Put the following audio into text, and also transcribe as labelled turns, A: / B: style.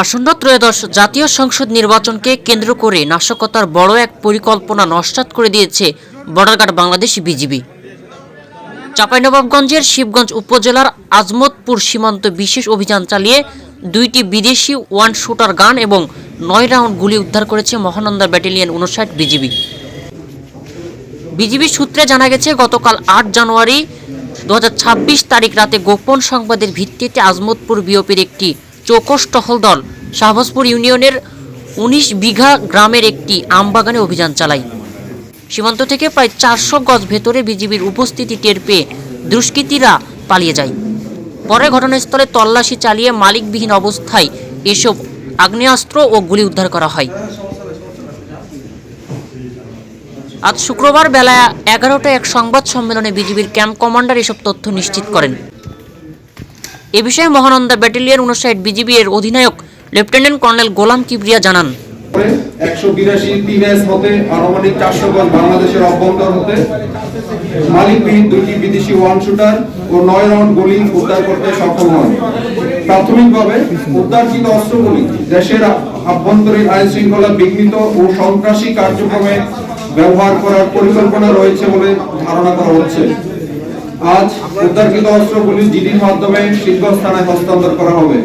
A: আসন্ন ত্রয়োদশ জাতীয় সংসদ নির্বাচনকে কেন্দ্র করে নাশকতার বড় এক পরিকল্পনা নস্যাৎ করে দিয়েছে বর্ডারঘাট বাংলাদেশ বিজিবি। চাঁপাইনবাবগঞ্জের শিবগঞ্জ উপজেলার আজমতপুর সীমান্ত বিশেষ অভিযান চালিয়ে দুইটি বিদেশি ওয়ান শুটার গান এবং নয় রাউন্ড গুলি উদ্ধার করেছে মহানন্দা ব্যাটালিয়ন উনষাট বিজিবি। বিজিবি সূত্রে জানা গেছে, গতকাল আট জানুয়ারি দু হাজার ছাব্বিশ তারিখ রাতে গোপন সংবাদের ভিত্তিতে আজমতপুর বিওপির একটি চৌকস টহল দল শাহবাজপুর ইউনিয়নের উনিশ বিঘা গ্রামের একটি আমবাগানে অভিযান চালায়। সীমান্ত থেকে প্রায় চারশো গজ ভেতরে বিজিবির উপস্থিতি টের পেয়ে দুষ্কৃতীরা পালিয়ে যায়। পরে ঘটনাস্থলে তল্লাশি চালিয়ে মালিকবিহীন অবস্থায় এসব আগ্নেয়াস্ত্র ও গুলি উদ্ধার করা হয়। আজ শুক্রবার বেলা এগারোটা এক সংবাদ সম্মেলনে বিজিবির ক্যাম্প কমান্ডার এসব তথ্য নিশ্চিত করেন। এ বিষয়ে মহানন্দা ব্যাটালিয়ন উনষাট বিজিবি এর অধিনায়ক লেফটেন্যান্ট কর্নেল গোলাম কিবরিয়া জানান।
B: একশো বিরাশি তিন এস হতে আনুমানিক চারশো গজ বাংলাদেশের অভ্যন্তর হতে। মালিকবিহীন দুইটি বিদেশি ওয়ান শুটার ও নয় রাউন্ড গুলি উদ্ধার করতে সক্ষম হন। প্রাথমিকভাবে উদ্ধারকৃত অস্ত্রগুলি দেশের আভ্যন্তরীণ আইন শৃঙ্খলা বিঘ্নিত ও সন্ত্রাসী কার্যক্রমে ব্যবহার করার পরিকল্পনা রয়েছে বলে ধারণা করা হচ্ছে। আজ উদ্ধারকৃত অস্ত্র পুলিশ জিডির মাধ্যমে শিল্প থানায় হস্তান্তর করা হবে।